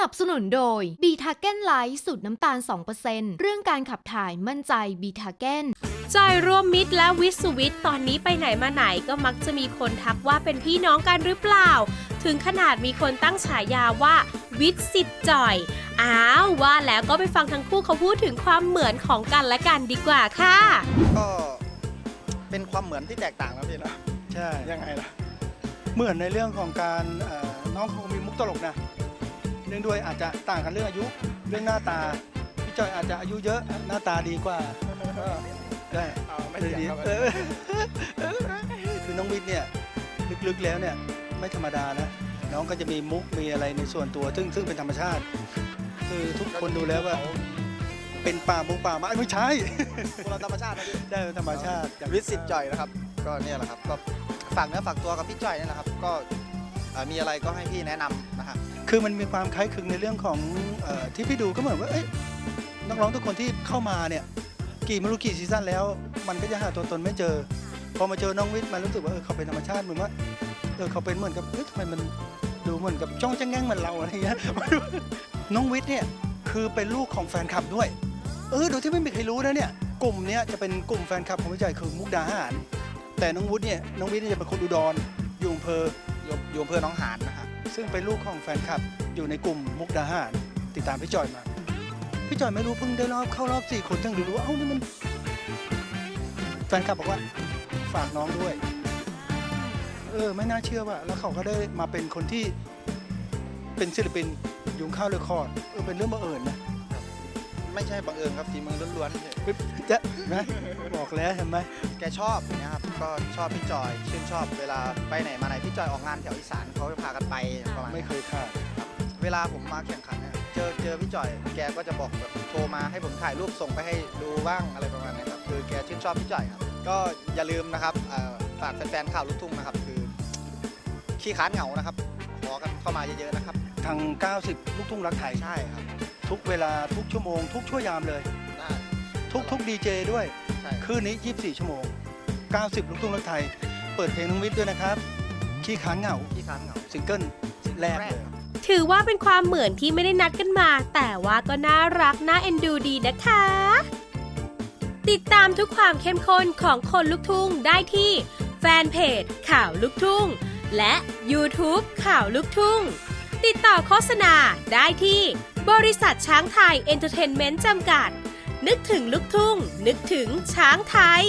นับสนุนโดยบีทาเก้นไลท์สูตรน้ำตาล 2%เรื่องการขับถ่ายมั่นใจบีทาเก้นจอยร่วมมิตรและวิทย์สุวิทย์ตอนนี้ไปไหนมาไหนก็มักจะมีคนทักว่าเป็นพี่น้องกันหรือเปล่า ถึงขนาดมีคนตั้งฉายาว่าวิทย์สิทธิ์จอย อ้าวว่าแล้วก็ไปฟังทั้งคู่เขาพูดถึงความเหมือนของกันและกันดีกว่าค่ะก็เป็นความเหมือนที่แตกต่างนะพี่นะใช่ยังไงล่ะ เหมือนในเรื่องของการเอ่อน้องเขามีมุกตลกนะ เนื่องด้วยอาจจะต่างกันเรื่องอายุเรื่องหน้าตาพี่จอยอาจจะอายุเยอะหน้าตาดีกว่าก็ได้เอาไม่เถียงครับ เออคือน้องวิทย์เนี่ยลึกๆแล้วเนี่ยไม่ธรรมดานะ น้องก็จะมีมุกมีอะไรในส่วนตัว ซึ่งซึ่งเป็นธรรมชาติ คือทุกคนดูแล้วว่าเป็นป่ามุกป่าไม้ไม่ใช่พวกเราธรรมชาตินะพี่ได้เป็นธรรมชาติวิทย์สิทธิ์จ่อยนะครับ ก็เนี่ยแหละครับก็ฝากเนื้อฝากตัวกับพี่จ่อยนี่แหละครับ ก็มีอะไรก็ให้พี่แนะนำนะฮะ คือมันมีความคล้ายคลึงในเรื่องของอที่พี่ดูก็เหมือนว่าเอ้ยนักร้องทุกคนที่เข้ามาเนี่ยกี่ไม่รู้กี่ซีซั่นแล้ว มันก็จะหาตัวตนไม่เจอ พอมาเจอน้องวิทย์มันรู้สึกว่าเออเขาเป็นธรรมชาติเหมือนว่าเออเขาเป็นเหมือนกับเอ๊ะทำไมมันดูเหมือนกับจ้องจะแง่งเหมือนเราอะไรเงี้ยน้องวิทย์เนี่ยคือเป็นลูกของแฟนคลับด้วย เออโดยที่ไม่มีใครรู้นะเนี่ยกลุ่มเนี้ยจะเป็นกลุ่มแฟนคลับของพี่จ่อยคือมุกดาหาร แต่น้องวุฒิเนี่ยน้องวิทย์เนี่ยจะเป็นคนอุดรอยู่อำเภออยู่อยู่อำเพื่อน้องหานนะฮะ ซึ่งเป็นลูกของแฟนคลับอยู่ในกลุ่มมุกดาหาร ติดตามพี่จอยมา พี่จอยไม่รู้เพิ่งได้รอบเข้ารอบสี่คนถึงรู้ว่าเอ้านี่มัน แฟนคลับบอกว่าฝากน้องด้วย เออ ไม่น่าเชื่อว่า แล้วเขาก็ได้มาเป็นคนที่เป็นศิลปินยุงข้าวเรคคอร์ดเออเป็นเรื่องบังเอิญนะไม่ใช่บังเอิญครับฝีมือล้วนๆพี่จะนะบอกแล้วเห็นไหมแกชอบนะครับก็ชอบพี่จอยชื่นชอบเวลาไปไหนมาไหนพี่จอยออกงานแถวอีสานเขา ลาผมมาแข่งขันเนี่ยเจอเจอพี่จ่อย แกก็จะบอกแบบโทรมาให้ผมถ่ายรูปส่งไปให้ดูบ้างอะไรประมาณนี้ครับคือแกชื่นชอบพี่จ่อยครับก็อย่าลืมนะครับเอ่อฝากแฟนๆข่าวลูกทุ่งนะครับ คือขี้ค้านเหงานะครับขอกันเข้ามาเยอะๆนะครับทาง 90 ลูกทุ่งรักไทย ใช่ครับทุกเวลาทุกชั่วโมง ทุกชั่วยามเลย ได้ทุกทุกดีเจด้วย ใช่คืนนี้ 24 ชั่วโมง 90 ลูกทุ่งรักไทย เปิดเพลงน้องวิทย์ด้วยนะครับ ขี้ค้างเหงา ขี้ค้านเหงาซิงเกิลแรกเลย ถือว่าเป็นความเหมือนที่ไม่ได้นัดกันมา แต่ว่าก็น่ารักน่าเอ็นดูดีนะคะ ติดตามทุกความเข้มข้นของคนลุกทุ่งได้ที่ แฟนเพจข่าวลุกทุ่ง และ YouTube ข่าวลุกทุ่ง ติดต่อโฆษณาได้ที่ บริษัทช้างไทยเอนเตอร์เทนเมนต์จำกัด นึกถึงลุกทุ่ง นึกถึงช้างไทย